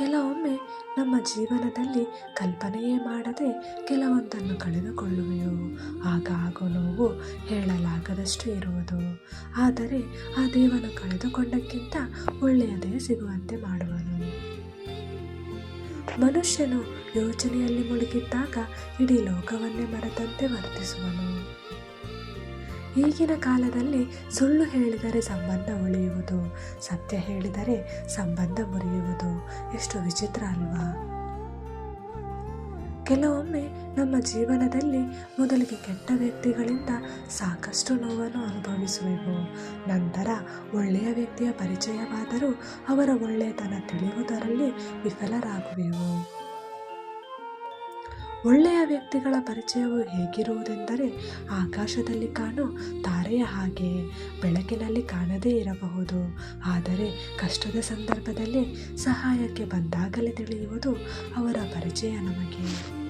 ಕೆಲವೊಮ್ಮೆ ನಮ್ಮ ಜೀವನದಲ್ಲಿ ಕಲ್ಪನೆಯೇ ಮಾಡದೆ ಕೆಲವೊಂದನ್ನು ಕಳೆದುಕೊಳ್ಳುವೆವು ಆಗ ಆಗೋ ನೋವು ಹೇಳಲಾಗದಷ್ಟು ಇರುವುದು. ಆದರೆ ಆ ದೇವನು ಕಳೆದುಕೊಂಡಕ್ಕಿಂತ ಒಳ್ಳೆಯದೇ ಸಿಗುವಂತೆ ಮಾಡುವನು. ಮನುಷ್ಯನು ಯೋಚನೆಯಲ್ಲಿ ಮುಳುಗಿದ್ದಾಗ ಇಡೀ ಲೋಕವನ್ನೇ ಮರೆತಂತೆ ವರ್ತಿಸುವನು. ಈಗಿನ ಕಾಲದಲ್ಲಿ ಸುಳ್ಳು ಹೇಳಿದರೆ ಸಂಬಂಧ ಉಳಿಯುವುದು, ಸತ್ಯ ಹೇಳಿದರೆ ಸಂಬಂಧ ಮುರಿಯುವುದು ಎಷ್ಟು ವಿಚಿತ್ರ ಅಲ್ವಾ? ಕೆಲವೊಮ್ಮೆ ನಮ್ಮ ಜೀವನದಲ್ಲಿ ಮೊದಲಿಗೆ ಕೆಟ್ಟ ವ್ಯಕ್ತಿಗಳಿಂದ ಸಾಕಷ್ಟು ನೋವನ್ನು ಅನುಭವಿಸುವೆವು. ನಂತರ ಒಳ್ಳೆಯ ವ್ಯಕ್ತಿಯ ಪರಿಚಯವಾದರೂ ಅವರ ಒಳ್ಳೆಯತನ ತಿಳಿಯುವುದರಲ್ಲಿ ವಿಫಲರಾಗುವೆವು. ಒಳ್ಳೆಯ ವ್ಯಕ್ತಿಗಳ ಪರಿಚಯವು ಹೇಗಿರುವುದೆಂದರೆ ಆಕಾಶದಲ್ಲಿ ಕಾಣೋ ತಾರೆಯ ಹಾಗೆ ಬೆಳಕಿನಲ್ಲಿ ಕಾಣದೇ ಇರಬಹುದು. ಆದರೆ ಕಷ್ಟದ ಸಂದರ್ಭದಲ್ಲಿ ಸಹಾಯಕ್ಕೆ ಬಂದಾಗಲೇ ತಿಳಿಯುವುದು ಅವರ ಪರಿಚಯ ನಮಗೆ.